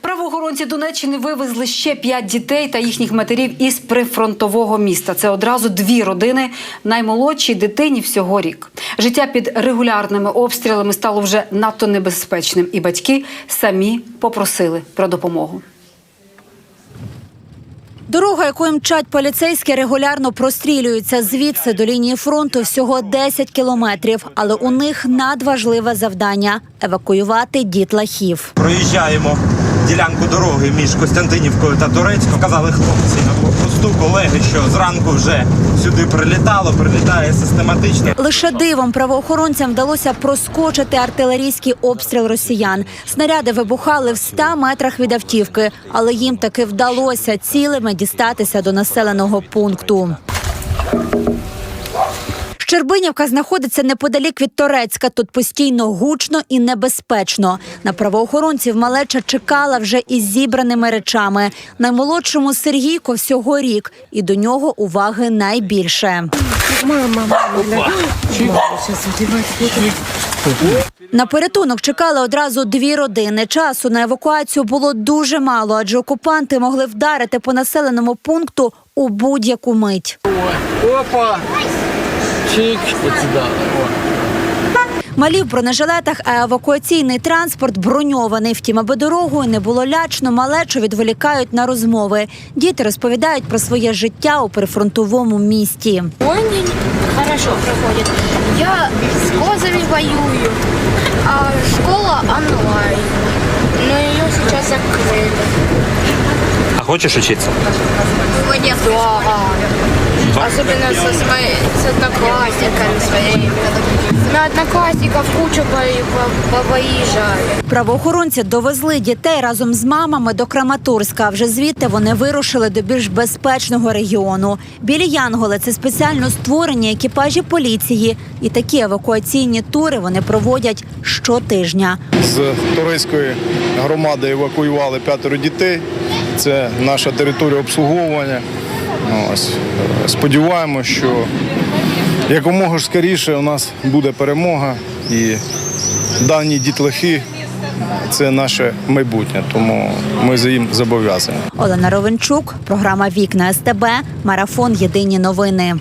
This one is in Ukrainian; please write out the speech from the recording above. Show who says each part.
Speaker 1: Правоохоронці Донеччини вивезли ще п'ять дітей та їхніх матерів із прифронтового міста. Це одразу дві родини. Наймолодшій дитині всього рік. Життя під регулярними обстрілами стало вже надто небезпечним, і батьки самі попросили про допомогу.
Speaker 2: Дорога, якою мчать поліцейські, регулярно прострілюється. Звідси до лінії фронту всього 10 кілометрів. Але у них надважливе завдання евакуювати дітлахів.
Speaker 3: Проїжджаємо ділянку дороги між Костянтинівкою та Турецькою. Казали хлопці на блокпосту, колеги, що зранку вже сюди прилітало, прилітає систематично.
Speaker 2: Лише дивом правоохоронцям вдалося проскочити артилерійський обстріл росіян. Снаряди вибухали в 100 метрах від автівки, але їм таки вдалося цілими дістатися до населеного пункту. Щербинівка знаходиться неподалік від Торецька. Тут постійно гучно і небезпечно. На правоохоронців малеча чекала вже із зібраними речами. Наймолодшому Сергійко всього рік, і до нього уваги найбільше. На порятунок чекали одразу дві родини. Часу на евакуацію було дуже мало, адже окупанти могли вдарити по населеному пункту у будь-яку мить.
Speaker 4: Опа! Чик. Вот
Speaker 2: Малі в бронежилетах, а евакуаційний транспорт броньований. Втім, аби дорогою не було лячно, малечу відволікають на розмови. Діти розповідають про своє життя у прифронтовому місті.
Speaker 5: Они хорошо проходит. Я с козами воюю, а школа онлайн. Но ее сейчас закрыли.
Speaker 3: А хочеш учитися?
Speaker 5: Да. Особенно со, своей, с одноклассниками своими. На одноклассников кучу бои, по- по- поїжджали.
Speaker 2: Правоохоронці довезли дітей разом з мамами до Краматорська. А Вже звідти вони вирушили до більш безпечного регіону. Білі Янголи це спеціально створені екіпажі поліції, і такі евакуаційні тури вони проводять щотижня.
Speaker 6: З турецької громади евакуювали п'ятеро дітей. Це наша територія обслуговування. Ось. сподіваємось що якомога ж скоріше у нас буде перемога і дані дітлахи це наше майбутнє, тому ми за їм зобов'язані.
Speaker 2: Олена Ровенчук, програма Вікна СТБ, марафон Єдині новини.